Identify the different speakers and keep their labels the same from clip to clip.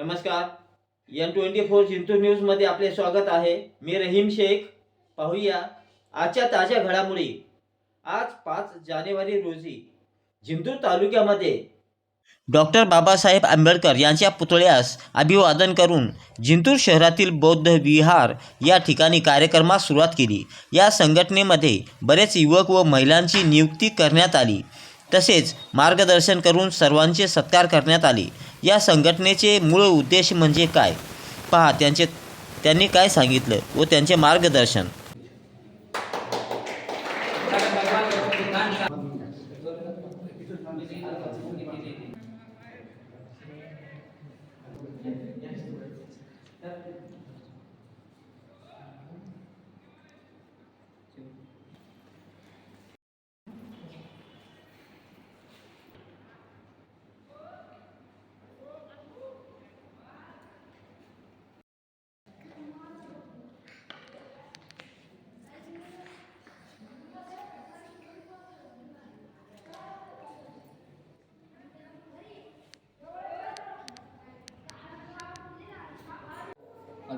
Speaker 1: नमस्कार. N twenty four Jintur न्यूजमध्ये आपले स्वागत आहे. मी रहीम शेख. पाहूया आजच्या ताज्या घडामोडी. आज पाच जानेवारी रोजी जिंतूर तालुक्यामध्ये डॉक्टर बाबासाहेब आंबेडकर यांच्या पुतळ्यास अभिवादन करून जिंतूर शहरातील बौद्ध विहार या ठिकाणी कार्यक्रमास सुरुवात केली. या संघटनेमध्ये बरेच युवक व महिलांची नियुक्ती करण्यात आली. तसेच मार्गदर्शन करून सर्वांचे सत्कार करण्यात आले. या संघटनेचे मूळ उद्देश म्हणजे काय? पहा त्यांचे त्यांनी काय सांगितलं व त्यांचे मार्गदर्शन?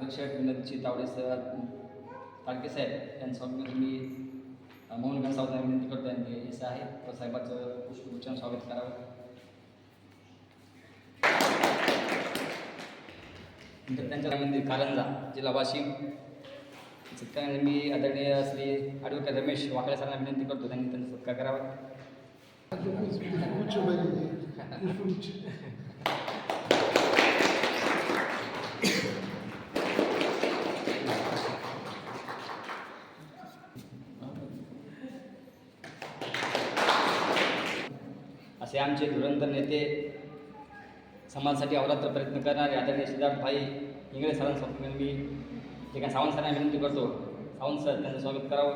Speaker 2: अध्यक्ष विनोदजी तावडे सर ताडके साहेब यांच्यासमोर मी मोहन घनसावता विनंती करतो यांनी येस आहे तर साहेबाचं पुष्पगुच्छानं स्वागत करावं. नंतर त्यांच्या मंदिर कारंजा जिल्हा वाशिम. सत्कार मी आदरणीय श्री ॲडव्होकेट रमेश वाकडे सरांना विनंती करतो त्यांनी त्यांचा सत्कार करावा
Speaker 3: उच्च पाहिजे पुष्पगुच्छ
Speaker 2: असे आमचे धुरंधर नेते समाजासाठी अवरात्र प्रयत्न करणारे आदरणीय सिद्धार्थभाई इंगळे सरांसमोर मी जे सावंत सरांना विनंती करतो. सावंत सर त्यांचं स्वागत करावं.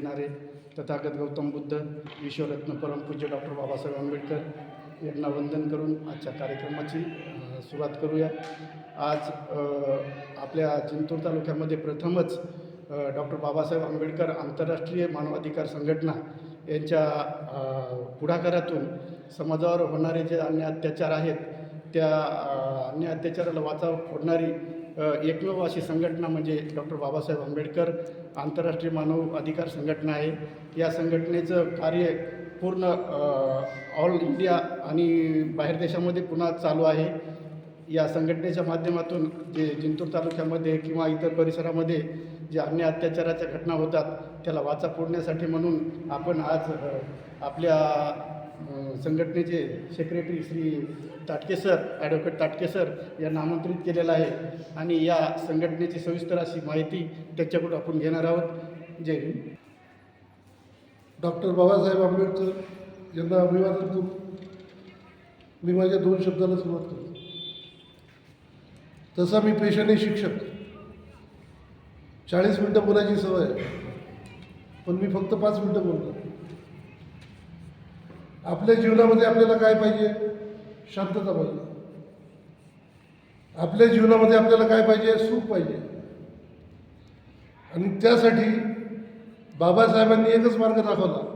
Speaker 3: देणारे तथागत गौतम बुद्ध विश्वरत्न परमपूज्य डॉक्टर बाबासाहेब आंबेडकर यांना वंदन करून आजच्या कार्यक्रमाची सुरुवात करूया. आज आपल्या जिंतूर तालुक्यामध्ये प्रथमच डॉक्टर बाबासाहेब आंबेडकर आंतरराष्ट्रीय मानवाधिकार संघटना यांच्या पुढाकारातून समाजावर होणारे जे अन्य अत्याचार आहेत त्या अन्य अत्याचाराला वाचा फोडणारी एकमेव अशी संघटना म्हणजे डॉक्टर बाबासाहेब आंबेडकर आंतरराष्ट्रीय मानव अधिकार संघटना आहे. या संघटनेचं कार्य पूर्ण ऑल इंडिया आणि बाहेर देशामध्ये पुन्हा चालू आहे. या संघटनेच्या माध्यमातून जे जिंतूर तालुक्यामध्ये किंवा इतर परिसरामध्ये जे अन्य अत्याचाराच्या घटना होतात त्याला वाचा फोडण्यासाठी म्हणून आपण आज आपल्या संघटनेचे secretary Shri Tatke sir advocate Tatke sir यांना आमंत्रित केलेलं आहे. आणि या संघटनेची सविस्तर अशी माहिती त्याच्याकडून आपण घेणार आहोत. जय हिंद.
Speaker 4: डॉक्टर बाबासाहेब आंबेडकर यांना अभिवादन करून मी माझ्या दोन शब्दाला सुरुवात करतो. तसा मी पेशाने शिक्षक. चाळीस मिनटं बोलायची सवय आहे. पण मी फक्त पाच मिनटं बोलतो. आपल्या जीवनामध्ये आपल्याला काय पाहिजे? शांतता पाहिजे. आपल्या जीवनामध्ये आपल्याला काय पाहिजे? सुख पाहिजे. आणि त्यासाठी बाबासाहेबांनी एकच मार्ग दाखवला.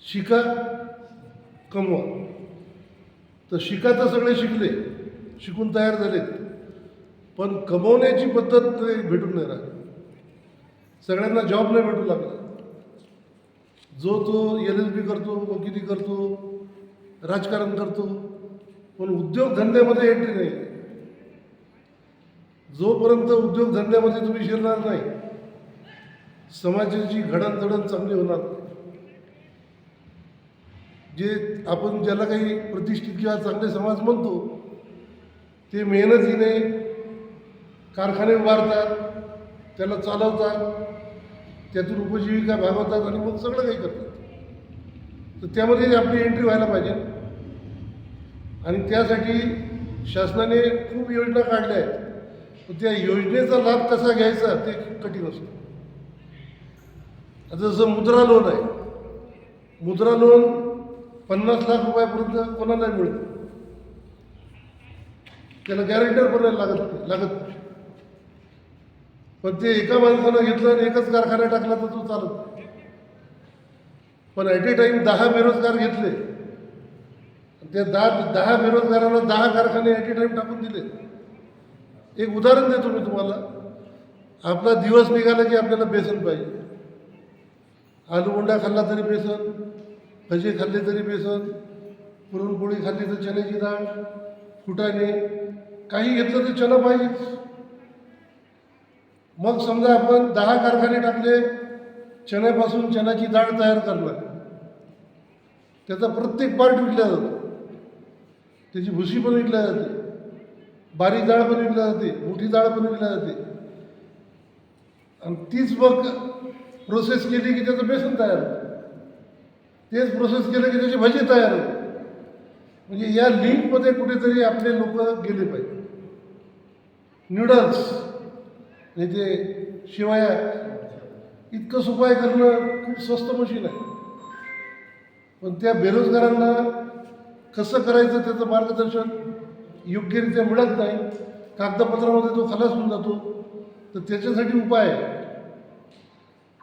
Speaker 4: शिका कमवा. तर शिका तर सगळे शिकले शिकून तयार झालेत. पण कमवण्याची पद्धत ते भेटून नाही राहिली. सगळ्यांना जॉब नाही भेटू लागला. जो तो एल एल बी करतो वकिली करतो राजकारण करतो पण उद्योगधंद्यामध्ये एंट्री नाही. जोपर्यंत उद्योगधंद्यामध्ये तुम्ही शिरणार नाही समाजाची घडणघडण चांगली होणार जे आपण ज्याला काही प्रतिष्ठित किंवा चांगले समाज म्हणतो ते मेहनतीने कारखाने उभारतात त्याला चालवतात त्यातून उपजीविका भागवतात आणि मग सगळं काही करतात. तर त्यामध्ये आपली एंट्री व्हायला पाहिजे. आणि त्यासाठी शासनाने खूप योजना काढल्या आहेत. पण त्या योजनेचा लाभ कसा घ्यायचा ते कठीण असतं. आता जसं मुद्रा लोन आहे. मुद्रा लोन पन्नास लाख रुपयापर्यंत कोणाला मिळतं? त्याला गॅरेंटर पण लागत लागत नाही. पण ते एका माणसानं घेतलं आणि एकच कारखाना टाकला तर तो चालत पण ॲट ए टाईम दहा बेरोजगार घेतले. त्या दहा दहा बेरोजगारांना दहा कारखाने ॲट ए टाईम टाकून दिले. एक उदाहरण देतो मी तुम्हाला. आपला दिवस निघाला की आपल्याला बेसन पाहिजे. आलू बोंडा खाल्ला तरी बेसन भजे खाल्ले तरी बेसन पुरणपोळी खाल्ली तर चण्याची डाळ फुटाणे काही घेतलं तर चणा पाहिजेच. मग समजा आपण दहा कारखाने टाकले चण्यापासून चण्याची डाळ तयार करणार. त्याचा प्रत्येक पार्ट विकला जातो. त्याची भुसी पण विकल्या जाते. बारीक डाळ पण विकल्या जाते मोठी डाळ पण विकल्या जाते. आणि तीच मग प्रोसेस केली की त्याचं बेसन तयार होतं. तेच प्रोसेस केलं की त्याची भजी तयार होते. म्हणजे या लिंकमध्ये कुठेतरी आपले लोक गेले पाहिजे. न्यूडल्स नाही ते शिवाया इतकं सुपाय करणं खूप स्वस्त मशीन आहे. पण त्या बेरोजगारांना कसं करायचं त्याचं मार्गदर्शन योग्यरित्या मिळत नाही. कागदपत्रामध्ये तो खलास होऊन जातो. तर त्याच्यासाठी उपाय आहे.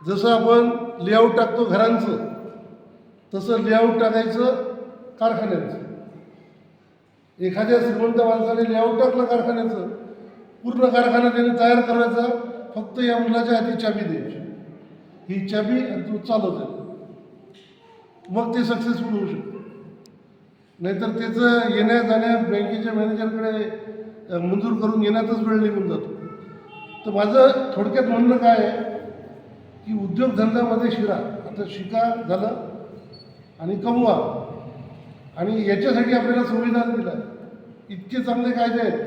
Speaker 4: जसं आपण लेआउट टाकतो घरांचं तसं लेआउट टाकायचं कारखान्यांचं. एखाद्या श्रीमंत माणसाने लेआउट टाकलं कारखान्याचं पूर्ण कारखाना त्याने तयार करायचा फक्त या मुलाच्या हाती चाबी द्यायची. ही चाबी आणि तू चालवत आहे मग ते सक्सेसफुल होऊ शकतो. नाहीतर त्याचं येण्या जाण्या बँकेच्या मॅनेजरकडे मंजूर करून घेण्यातच वेळ निघून जातो. तर माझं थोडक्यात म्हणणं काय आहे की उद्योगधंद्यामध्ये शिरा. आता शिका झालं आणि कमवा. आणि याच्यासाठी आपल्याला संविधान दिलं. इतके चांगले कायदे आहेत.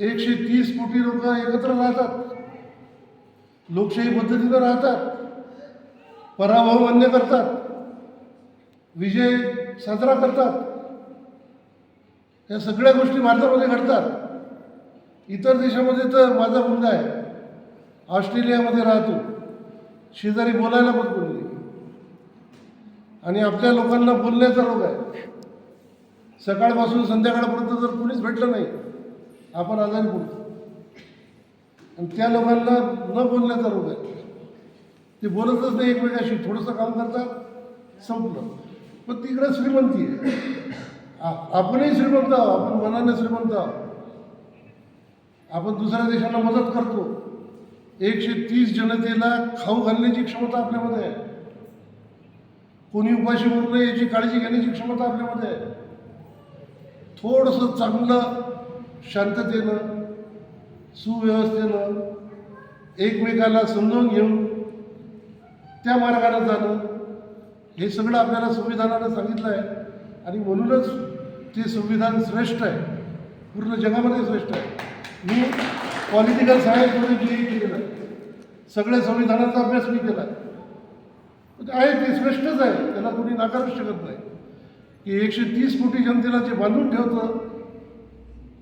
Speaker 4: एकशे तीस कोटी लोक एकत्र राहतात. लोकशाही पद्धतीनं राहतात. पराभव मान्य करतात. विजय साजरा करतात. या सगळ्या गोष्टी भारतामध्ये घडतात. इतर देशामध्ये तर माझा मुलगा आहे. ऑस्ट्रेलियामध्ये राहतो. शेजारी बोलायला पण कोणी आणि आपल्या लोकांना बोलण्याचा रोग आहे. सकाळपासून संध्याकाळपर्यंत जर कोणीच भेटलं नाही आपण आजारी पडतो. आणि त्या लोकांना न बोलण्याचा रोग आहे. ते बोलतच नाही एकमेकाशी. थोडंसं काम करतात संपलं. पण तिकडं श्रीमंती आहे. आपणही श्रीमंत आहोत. आपण मनाने श्रीमंत आहोत. आपण दुसऱ्या देशाला मदत करतो. एकशे तीस जनतेला खाऊ घालण्याची क्षमता आपल्यामध्ये आहे. कोणी उपाशी मरू नये याची काळजी घेण्याची क्षमता आपल्यामध्ये आहे. थोडंसं चांगलं शांततेनं सुव्यवस्थेनं एकमेकाला समजावून घेऊन त्या मार्गानं जाणं हे सगळं आपल्याला संविधानानं सांगितलं आहे. आणि म्हणूनच ते संविधान श्रेष्ठ आहे. पूर्ण जगामध्ये श्रेष्ठ आहे. मी पॉलिटिकल सायन्समध्ये बी ए केलेलं आहे सगळ्या संविधानाचा अभ्यास मी केला. आहे आहे ते श्रेष्ठच आहे. त्याला कोणी नाकारूच शकत नाही. की एकशे तीस कोटी जनतेला जे बांधून ठेवतं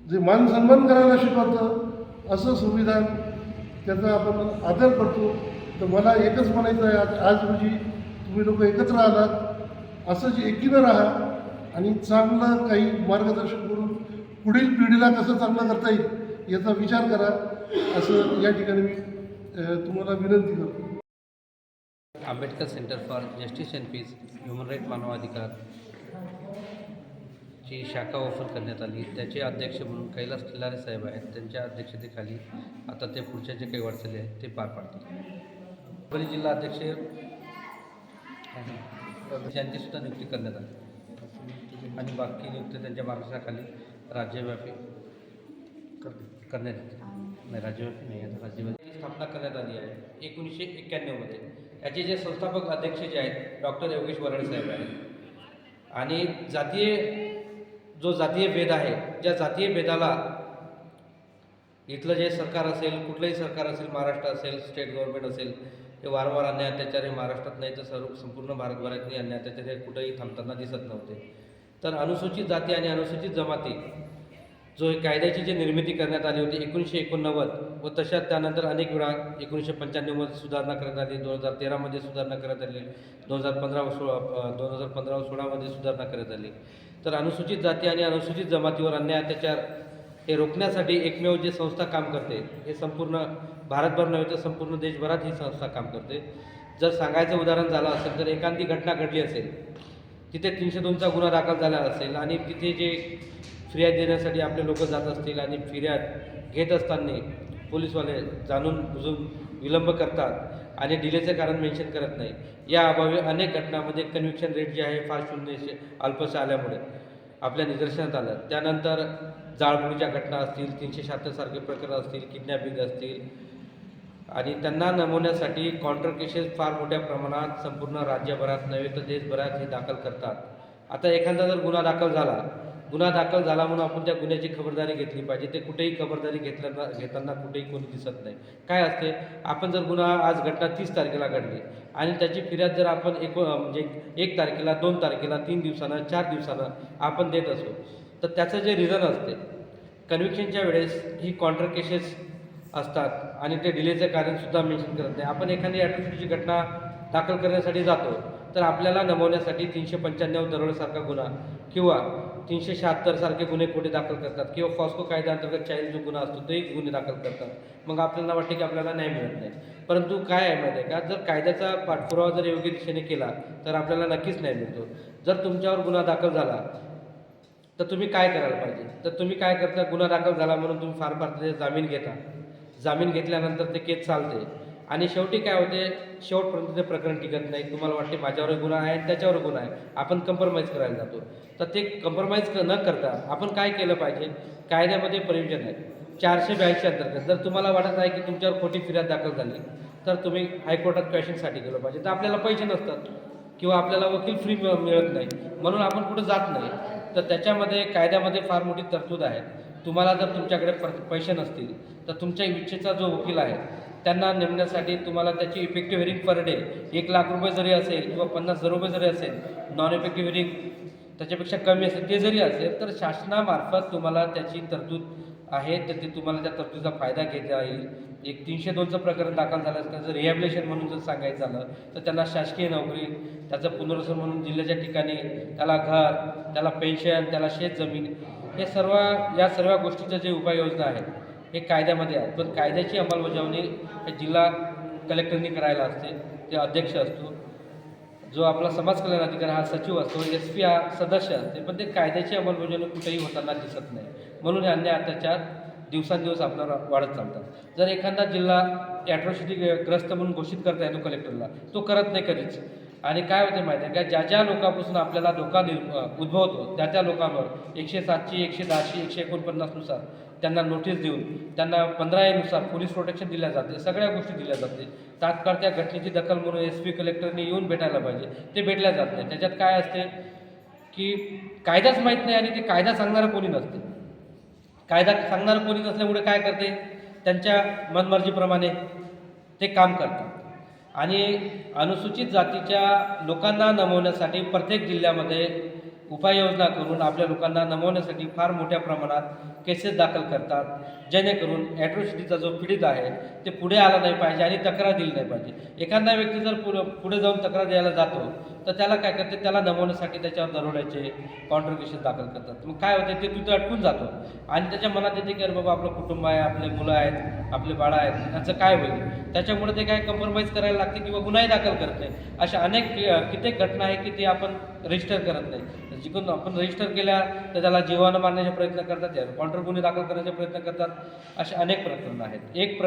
Speaker 4: जे मान सन्मान करायला शिकवतं असं संविधान त्याचा आपण आदर करतो. तर मला एकच म्हणायचं आहे आज आज रोजी तुम्ही लोक एकत्र आलात जे एकीनं राहा आणि चांगलं काही मार्गदर्शन करून पुढील पिढीला कसं चांगलं करता येईल याचा विचार करा. असं या ठिकाणी मी तुम्हाला विनंती करतो.
Speaker 5: Ambedkar centre for justice and peace human right मानवाधिकार. ची शाखा ऑफर करण्यात आली. त्याचे अध्यक्ष म्हणून कैलास खिल्लारे साहेब आहेत. त्यांच्या अध्यक्षतेखाली आता ते पुढच्या जे काही वाटचाली आहेत ते पार पाडतील परभणी जिल्हा अध्यक्ष यांची सुद्धा नियुक्ती करण्यात आली. आणि बाकी नियुक्ती त्यांच्या मार्गदर्शनाखाली राज्यव्यापी करण्यात येते. नाही राज्यव्यापी नाही आता राज्यव्यापी स्थापना करण्यात आली आहे. एकोणीसशे एक्क्याण्णवमध्ये याचे जे संस्थापक अध्यक्ष जे आहेत डॉक्टर योगेश वराडे साहेब आहेत. आणि जातीय जो जातीय भेद आहे ज्या जातीय भेदाला इथलं जे सरकार असेल कुठलंही सरकार असेल महाराष्ट्र असेल स्टेट गव्हर्नमेंट असेल हे वारंवार अन्याय अत्याचार हे महाराष्ट्रात नाही तर सर्व संपूर्ण भारतभरातही अन्याय अत्याचार हे कुठेही थांबताना दिसत नव्हते. तर अनुसूचित जाती आणि अनुसूचित जमाती जो हे कायद्याची जी निर्मिती करण्यात आली होती एकोणीसशे एकोणनव्वद व तशाच त्यानंतर अनेक वेळा एकोणीसशे पंच्याण्णवमध्ये सुधारणा करण्यात आली दोन हजार तेरामध्ये सुधारणा करण्यात आली दोन हजार पंधरा व सोळा दोन हजार पंधरा व सोळामध्ये सुधारणा करण्यात आली. तर अनुसूचित जाती आणि अनुसूचित जमातीवर अन्याय अत्याचार हे रोखण्यासाठी एकमेव जे संस्था काम करते हे संपूर्ण भारतभर नव्हे तर संपूर्ण देशभरात ही संस्था काम करते. जर सांगायचं उदाहरण झालं असेल तर एखादी घटना घडली असेल तिथे तीनशे दोनचा गुन्हा दाखल झाला असेल आणि तिथे जे फिर्याद देण्यासाठी आपले लोक जात असतील आणि फिर्याद घेत असताना पोलीसवाले जाणून बुजून विलंब करतात आणि डिलेचं कारण मेन्शन करत नाही. या अभावी अनेक घटनामध्ये कन्व्हिक्शन रेट जे आहे फार शून्य अल्पशा आल्यामुळे आपल्या निदर्शनात आलं. त्यानंतर जाळपोळीच्या घटना असतील तीनशे शहात्तरसारखे प्रकरण असतील किडनॅपिंग असतील. आणि त्यांना नमवण्यासाठी कॉन्ट्र केसेस फार मोठ्या प्रमाणात संपूर्ण राज्यभरात नव्हे तर देशभरात हे दाखल करतात. आता एखादा जर गुन्हा दाखल झाला गुन्हा दाखल झाला म्हणून आपण त्या गुन्ह्याची खबरदारी घेतली पाहिजे. ते कुठेही खबरदारी घेतल्याना घेताना कुठेही कोणी दिसत नाही. काय असते? आपण जर गुन्हा आज घटना तीस तारखेला घडली आणि त्याची फिर्याद जर आपण एक म्हणजे एक तारखेला दोन तारखेला तीन दिवसानं चार दिवसानं आपण देत असू तर त्याचं जे रिझन असते कन्व्हिक्शनच्या वेळेस ही कॉन्ट्र केसेस असतात आणि ते डिलेचं कारणसुद्धा मेन्शन करत नाही. आपण एखादी ॲट्रोसिटीची घटना दाखल करण्यासाठी जातो तर आपल्याला नमवण्यासाठी तीनशे पंच्याण्णव दरोडेसारखा गुन्हा किंवा तीनशे शहात्तरसारखे गुन्हे खोटे दाखल करतात? किंवा फॉस्को कायद्याअंतर्गत चाईल्ड जो गुन्हा असतो तोही गुन्हे दाखल करतात. मग आपल्याला वाटते की आपल्याला न्याय मिळत नाही. परंतु काय आहे माहिती आहे का? जर कायद्याचा पाठपुरावा जर योग्य दिशेने केला तर आपल्याला नक्कीच न्याय मिळतो. जर तुमच्यावर गुन्हा दाखल झाला तर तुम्ही काय करायला पाहिजे? तर तुम्ही काय करता? गुन्हा दाखल झाला म्हणून तुम्ही फार फार त्याचे जामीन घेता. जामीन घेतल्यानंतर ते केस चालते. आणि शेवटी काय होते शेवटपर्यंत ते प्रकरण टिकत नाही. तुम्हाला वाटते माझ्यावर गुन्हा आहे त्याच्यावर गुन्हा आहे. आपण कम्प्रोमाइज करायला जातो. तर ते कम्प्रोमाइज न करता आपण काय केलं पाहिजे? कायद्यामध्ये प्रयोजन आहे. चारशे ब्याऐंशी अंतर्गत. जर तुम्हाला वाटत आहे की तुमच्यावर खोटी फिर्याद दाखल झाली तर तुम्ही हायकोर्टात क्वेशनसाठी गेलं पाहिजे. तर आपल्याला पैसे नसतात किंवा आपल्याला वकील फ्री मिळत नाही. म्हणून आपण कुठं जात नाही. तर त्याच्यामध्ये कायद्यामध्ये फार मोठी तरतूद आहे. तुम्हाला जर तुमच्याकडे पैसे नसतील तर तुमच्या इच्छेचा जो वकील आहे त्यांना नेमण्यासाठी तुम्हाला त्याची इफेक्टिव्ह हिअरिंग पर डे एक लाख रुपये जरी असेल किंवा पन्नास हजार रुपये जरी असेल नॉन इफेक्टिव्ह हिअरिंग त्याच्यापेक्षा कमी असेल ते जरी असेल तर शासनामार्फत तुम्हाला त्याची तरतूद आहे. तर ते तुम्हाला त्या तरतूदचा फायदा घेता येईल. एक तीनशे दोनचं प्रकरण दाखल झालं त्याचं रिहॅबिलेशन म्हणून जर सांगायचं झालं तर त्यांना शासकीय नोकरी त्याचं पुनर्वसन म्हणून जिल्ह्याच्या ठिकाणी त्याला घर त्याला पेन्शन त्याला शेतजमीन हे सर्व या सर्व गोष्टीच्या जे उपाययोजना आहेत हे कायद्यामध्ये आहेत पण कायद्याची अंमलबजावणी हे जिल्हा कलेक्टरनी करायला असते. ते अध्यक्ष असतो. जो आपला समाज कल्याण अधिकारी हा सचिव असतो एस पी हा सदस्य असते. पण ते कायद्याची अंमलबजावणी कुठेही होताना दिसत नाही. म्हणून हे अन्याय अत्याचार दिवसांदिवस आपल्याला वाढत चालतात. जर एखादा जिल्हा ॲट्रॉसिटी ग्रस्त म्हणून घोषित करता येतो कलेक्टरला तो करत नाही कधीच. आणि काय होते माहिती आहे का? ज्या ज्या लोकांपासून आपल्याला धोका निर् उद्भवतो त्या त्या लोकांवर एकशे सातशे एकशे दहाशे एकशे एकोणपन्नासनुसार त्यांना नोटीस देऊन त्यांना पंधरा एनुसार पोलीस प्रोटेक्शन दिल्या जाते सगळ्या गोष्टी दिल्या जाते. तात्काळ त्या घटनेची दखल म्हणून एस पी कलेक्टरने येऊन भेटायला पाहिजे. ते भेटल्या जात नाही. त्याच्यात काय असते की कायदाच माहीत नाही आणि ते कायदा सांगणारं कोणी नसते. कायदा सांगणारं कोणी नसल्यामुळे काय करते? त्यांच्या मनमर्जीप्रमाणे ते काम करतात. आणि अनुसूचित जातीच्या लोकांना नमवण्यासाठी प्रत्येक जिल्ह्यामध्ये उपाययोजना करून आपल्या लोकांना नमवण्यासाठी फार मोठ्या प्रमाणात केसेस दाखल करतात जेणेकरून ॲट्रॉसिटीचा जो पीडित आहे ते पुढे आला नाही पाहिजे आणि तक्रार दिली नाही पाहिजे. एखादा व्यक्ती जर पुढे पुढे जाऊन तक्रार द्यायला जातो तर त्याला काय करते? त्याला नमवण्यासाठी त्याच्यावर दरोड्याचे कॉन्ट्रिब्युशन केसेस दाखल करतात. मग काय होते? ते तिथं अटकून जातो. आणि त्याच्या मनात येते की अरे बाबा आपलं कुटुंब आहे आपले मुलं आहेत आपले बाळं आहेत त्यांचं काय होईल? त्याच्यामुळे ते काय कम्प्रोमाइज करायला लागते किंवा गुन्हाही दाखल करते अशा अनेक कित्येक घटना आहे की ते आपण रजिस्टर करत नाही. जिकडून आपण रजिस्टर केल्या तर त्याला जीवानं मारण्याचा प्रयत्न करतात गुन्हे दाखल करण्याचे प्रयत्न करतात असे अनेक प्रकरणं आहेत. एक प्र